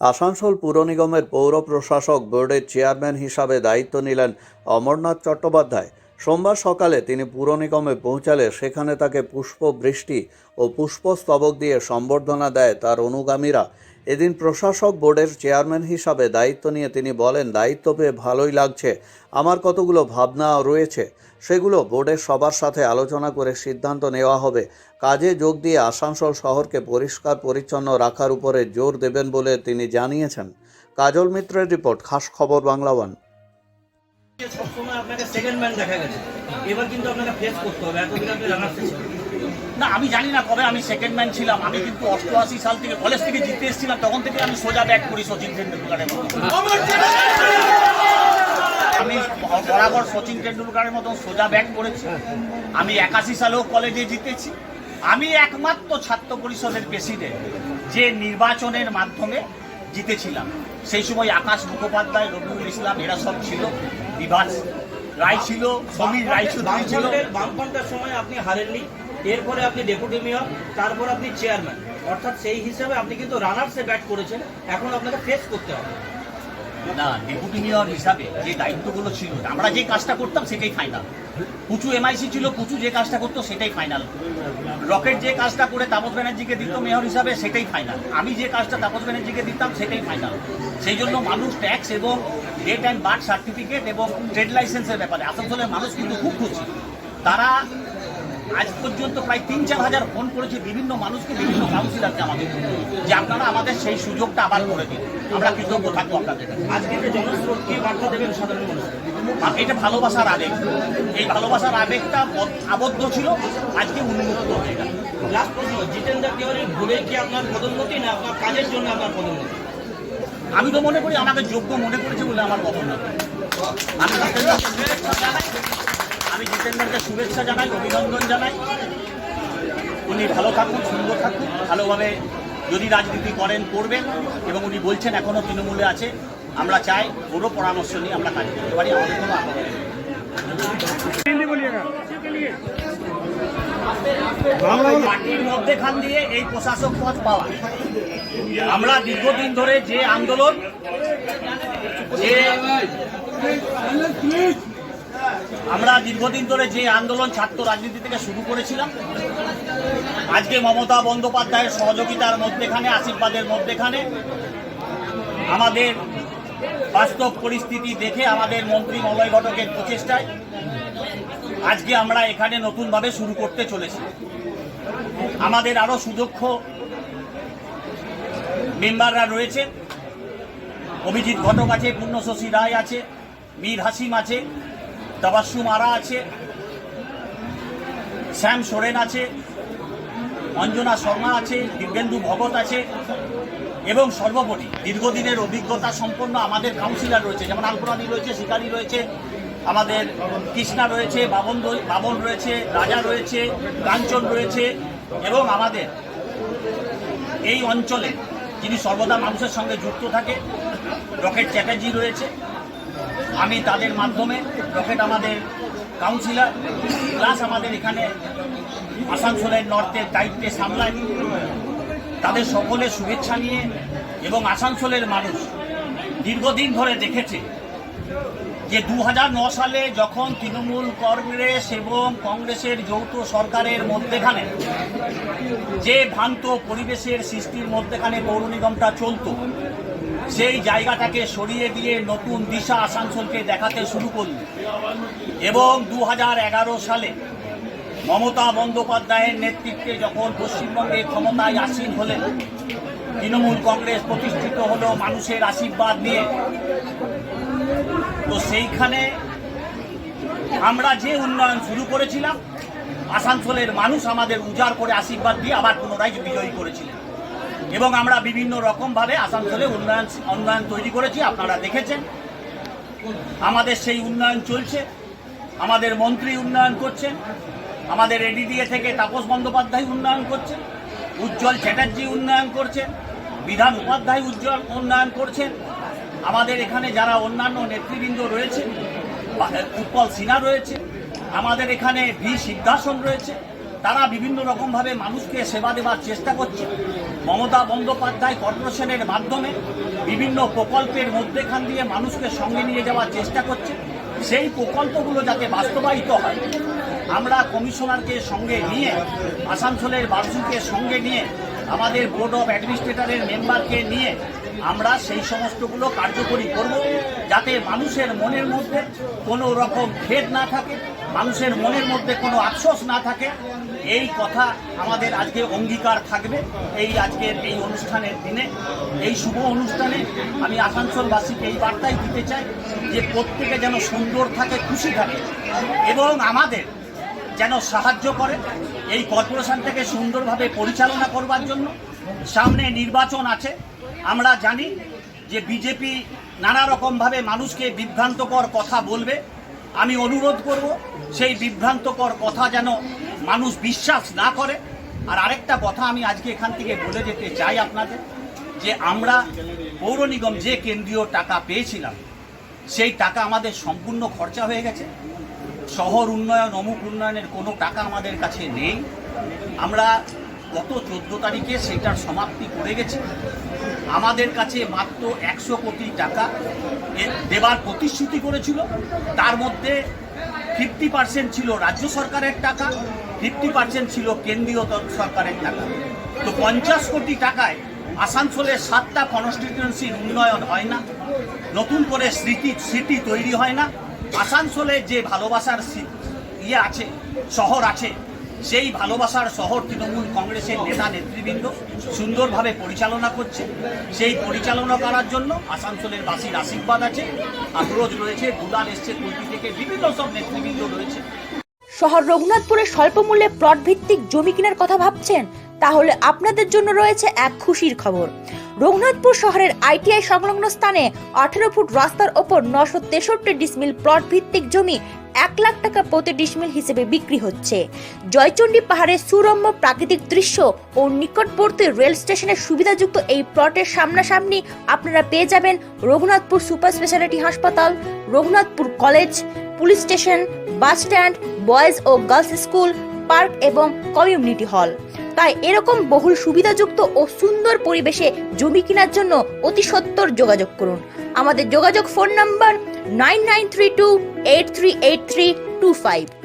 আসানসোল পুর নিগমের পৌর প্রশাসক বোর্ডের চেয়ারম্যান হিসাবে দায়িত্ব নিলেন অমরনাথ চট্টোপাধ্যায়। সোমবার সকালে তিনি পুর নিগমে পৌঁছালে সেখানে তাকে পুষ্পবৃষ্টি ও পুষ্পস্তবক দিয়ে সম্বর্ধনা দেয় তার অনুগামীরা। এদিন প্রশাসক বোর্ডের চেয়ারম্যান হিসাবে দায়িত্ব নিয়ে তিনি বলেন, দায়িত্ব পেয়ে ভালোই লাগছে। আমার কতগুলো ভাবনা রয়েছে। সেগুলো বোর্ডের সবার সাথে আলোচনা করে সিদ্ধান্ত নেওয়া হবে। কাজে যোগ দিয়ে আসানসোল শহরকে পরিষ্কার পরিচ্ছন্ন রাখার উপরে জোর দেবেন বলে তিনি জানিয়েছেন। কাজল মিত্রের রিপোর্ট, খাস খবর বাংলা ওয়ান। সবসময় আপনাকে সেকেন্ড ম্যান দেখা গেছে। এবার কিন্তু আপনাকে ফেস করতে হবে। এতদিন আপনি রানার্সে ছিলেন না, আমি জানি না কবে আমি সেকেন্ড ম্যান ছিলাম। আমি কিন্তু অষ্টআশি সাল থেকে কলেজ থেকে জিততে এসেছিলাম। তখন থেকে আমি সোজা ব্যাক করি সচিন তেন্ডুলকারের মতো আমি বরাবর সচিন তেন্ডুলকারের মতন সোজা ব্যাক করেছি। আমি একাশি সালেও কলেজে জিতেছি। আমি একমাত্র ছাত্র পরিষদের প্রেসিডেন্ট যে নির্বাচনের মাধ্যমে জিতেছিলাম। সেই সময় আকাশ মুখোপাধ্যায়, রবিউল ইসলাম, এরা সব ছিল। বিভাস রায় ছিল, সমীর রায়চৌধুরী ছিল। বামফ্রন্টের সময় আপনি হারেননি। এরপরে আপনি ডেপুটি মেয়র তারপর আপনি চেয়ারম্যান অর্থাৎ সেই হিসাবে আপনি কিন্তু রানার্সে ব্যাট করেছেন, এখন আপনাকে ফেস করতে হবে। না ডেপুটি মেয়র হিসাবে যে দায়িত্বগুলো ছিল, আমরা যে কাজটা করতাম সেটাই ফাইনাল পুচু এমআইসি ছিল, পুচু যে কাজটা করতো সেটাই ফাইনাল রকেট যে কাজটা করে তাপস ব্যানার্জিকে দিত মেয়র হিসাবে সেটাই ফাইনাল আমি যে কাজটা তাপস ব্যানার্জিকে দিতাম সেটাই ফাইনাল সেই জন্য মানুষ ট্যাক্স এবং ডেট অ্যান্ড বার্থ সার্টিফিকেট এবং ট্রেড লাইসেন্সের ব্যাপারে আসানসোলের মানুষ কিন্তু খুব খুশি। তারা আজ পর্যন্ত প্রায় তিন চার হাজার ফোন করেছে বিভিন্ন মানুষকে বিভিন্ন কাউন্সিলারকে আমাদের যে আপনারা আমাদের সেই সুযোগটা আবার করে দিন। আমরা কৃতজ্ঞ থাকব আপনাদের আজকে যে জনস্রোত কি বার্তা দেবেন সাধারণ মানুষকে এটা ভালোবাসার আবেগ। এই ভালোবাসার আবেগটা আবদ্ধ ছিল আজকে উন্মুক্ত হয়ে গেল। লাস্ট প্রশ্ন জিতেন্দ্র তিওয়ারি ভুলে কি আপনার পদোন্নতি না আপনার কাজের জন্য আপনার পদোন্নতি? আমি তো মনে করি আমাকে যোগ্য মনে করেছে বলে আমার পদোন্নতি। আমি আমি জিতেন্দ্রকে শুভেচ্ছা জানাই, অভিনন্দন জানাই। উনি ভালো থাকুন সুন্দর থাকুন ভালোভাবে যদি রাজনীতি করেন, করবেন এবং উনি বলছেন এখনও তৃণমূলে আছে, আমরা চাই পুরো পরামর্শ নিয়ে আমরা কাজ করতে পারি, আমাদের কোনো নেই। পার্টির মধ্যেখান দিয়ে এই প্রশাসক পদ পাওয়া। আমরা দীর্ঘদিন ধরে যে আন্দোলন, যে আমরা দীর্ঘদিন ধরে যে আন্দোলন ছাত্র রাজনীতি থেকে শুরু করেছিলাম, আজকে মমতা বন্দ্যোপাধ্যায়ের সহযোগিতার মধ্যেখানে, আশীর্বাদের মধ্যেখানে, আমাদের বাস্তব পরিস্থিতি দেখে আমাদের মন্ত্রী মলয় ঘটকের প্রচেষ্টায় আজকে আমরা এখানে নতুনভাবে শুরু করতে চলেছি। আমাদের আরও সুদক্ষ মেম্বাররা রয়েছে। অভিজিৎ ঘটক আছে, পূর্ণশশী রায় আছে, মীর হাসিম আছে তাবাসুম আরা আছে, শ্যাম সোরেন আছে, অঞ্জনা শর্মা আছে, দিব্যেন্দু ভগত আছে, এবং সর্বোপরি দীর্ঘদিনের অভিজ্ঞতা সম্পন্ন আমাদের কাউন্সিলর রয়েছে, যেমন আলপনাদি রয়েছে, শিকারি রয়েছে, আমাদের কৃষ্ণা রয়েছে, বাবন বাবন রয়েছে, রাজা রয়েছে, কাঞ্চন রয়েছে, এবং আমাদের এই অঞ্চলে যিনি সর্বদা মানুষের সঙ্গে যুক্ত থাকে, রকেট চ্যাটার্জি রয়েছে আমি তাদের মাধ্যমে রকেট আমাদের কাউন্সিলর প্লাস আমাদের এখানে আসানসোলের নর্থের দায়িত্বে সামলায়। তাদের সকলের শুভেচ্ছা নিয়ে এবং আসানসোলের মানুষ দীর্ঘদিন ধরে দেখেছে যে দু সালে যখন তৃণমূল কংগ্রেস এবং কংগ্রেসের যৌথ সরকারের মধ্যেখানে যে ভ্রান্ত পরিবেশের সৃষ্টির মধ্যেখানে পৌর নিগমটা চলতো সেই জায়গাটাকে সরিয়ে দিয়ে নতুন দিশা আসানসোলকে দেখাতে শুরু করল। এবং দু হাজার এগারো সালে মমতা বন্দ্যোপাধ্যায়ের নেতৃত্বে যখন পশ্চিমবঙ্গে ক্ষমতায় আসীন হলেন, তৃণমূল কংগ্রেস প্রতিষ্ঠিত হলো মানুষের আশীর্বাদ নিয়ে। তো সেইখানে আমরা যে উন্নয়ন শুরু করেছিলাম, আসানসোলের মানুষ আমাদের উজাড় করে আশীর্বাদ দিয়ে আবার পুনরায় বিজয়ী করেছিলেন। এবং আমরা বিভিন্ন রকমভাবে আসানসোলে উন্নয়ন উন্নয়ন তৈরি করেছি, আপনারা দেখেছেন। আমাদের সেই উন্নয়ন চলছে, আমাদের মন্ত্রী উন্নয়ন করছেন, আমাদের এডিডিএ থেকে তাপস বন্দ্যোপাধ্যায় উন্নয়ন করছেন, উজ্জ্বল চ্যাটার্জি উন্নয়ন করছেন, বিধান উপাধ্যায় উজ্জ্বল উন্নয়ন করছেন। আমাদের এখানে যারা অন্যান্য নেতৃবৃন্দ রয়েছে উৎপল সিনহা রয়েছে, আমাদের এখানে ভি সিদ্ধাসন রয়েছে। তারা বিভিন্ন রকমভাবে মানুষকে সেবা দেওয়ার চেষ্টা করছে। মমতা বন্দ্যোপাধ্যায় কর্পোরেশনের মাধ্যমে বিভিন্ন প্রকল্পের মধ্যেখান দিয়ে মানুষকে সঙ্গে নিয়ে যাওয়ার চেষ্টা করছে। সেই প্রকল্পগুলো যাতে বাস্তবায়িত হয়, আমরা কমিশনারকে সঙ্গে নিয়ে, আসানসোলের বাসুকে সঙ্গে নিয়ে, আমাদের বোর্ড অফ অ্যাডমিনিস্ট্রেটরের মেম্বারকে নিয়ে আমরা সেই সমস্তগুলো কার্যকরী করব, যাতে মানুষের মনের মধ্যে কোনো রকম ভেদ না থাকে। মানুষের মনের মধ্যে কোনো আফসোস না থাকে। এই কথা আমাদের আজকে অঙ্গীকার থাকবে এই আজকের এই অনুষ্ঠানের দিনে। এই শুভ অনুষ্ঠানে আমি আসানসোলবাসীকে এই বার্তাই দিতে চাই যে প্রত্যেকে যেন সুন্দর থাকে, খুশি থাকে এবং আমাদের যেন সাহায্য করে এই কর্পোরেশনটাকে সুন্দরভাবে পরিচালনা করবার জন্য। সামনে নির্বাচন আছে। আমরা জানি যে বিজেপি নানা রকমভাবে মানুষকে বিভ্রান্তকর কথা বলবে। আমি অনুরোধ করব সেই বিভ্রান্তকর কথা যেন মানুষ বিশ্বাস না করে। আর আরেকটা কথা আমি আজকে এখান থেকে বলে যেতে চাই আপনাদের, যে আমরা পৌর নিগম যে কেন্দ্রীয় টাকা পেয়েছিলাম, সেই টাকা আমাদের সম্পূর্ণ খরচা হয়ে গেছে। শহর উন্নয়ন, অমুক উন্নয়নের কোনো টাকা আমাদের কাছে নেই। আমরা গত চোদ্দ তারিখে সেটার সমাপ্তি করে গেছি। আমাদের কাছে মাত্র একশো কোটি টাকা দেবার প্রতিশ্রুতি করেছিল। তার মধ্যে ফিফটি পার্সেন্ট ছিল রাজ্য সরকারের টাকা ফিফটি পার্সেন্ট ছিল কেন্দ্রীয় সরকারের টাকা। তো পঞ্চাশ কোটি টাকায় আসানসোলের সাতটা কনস্টিটিউয়েন্সির উন্নয়ন হয় না, নতুন করে স্মৃতি স্মৃতি তৈরি হয় না। আসানসোলে যে ভালোবাসার ইয়ে আছে, শহর আছে সেই ভালোবাসার শহর তৃণমূল কংগ্রেসের নেতা নেতৃবৃন্দ সুন্দরভাবে পরিচালনা করছে, সেই পরিচালনা করার জন্য আসানসোলের বাসীর আশীর্বাদ আছে। আগ্রহ রয়েছে, দুলাল এসছে কুলপি থেকে, বিভিন্ন সব নেতৃবৃন্দ রয়েছে। শহর রঘুনাথপুরে স্বল্প মূল্যে প্লট ভিত্তিক জমি কেনার কথা ভাবছেন, তাহলে আপনাদের জন্য রয়েছে এক খুশির খবর। রঘুনাথপুর শহরের আইটিআই সংলগ্ন স্থানে আঠেরো ফুট রাস্তার ওপর নশো তেষট্টি ডিসমিল প্লট ভিত্তিক জমি এক লাখ টাকা প্রতি ডিসমিল হিসেবে বিক্রি হচ্ছে। জয়চণ্ডী পাহাড়ের সুরম্য প্রাকৃতিক দৃশ্য ও নিকটবর্তী রেল স্টেশনের সুবিধাযুক্ত এই প্লটের সামনাসামনি আপনারা পেয়ে যাবেন রঘুনাথপুর সুপার স্পেশালিটি হাসপাতাল, Raghunathpur college, police station, bus stand, boys ও গার্লস স্কুল, পার্ক এবং কমিউনিটি হল। তাই এরকম বহুল সুবিধাযুক্ত ও সুন্দর পরিবেশে জমি কেনার জন্য অতি সত্বর যোগাযোগ করুন। আমাদের যোগাযোগ ফোন নাম্বার 9932 838325.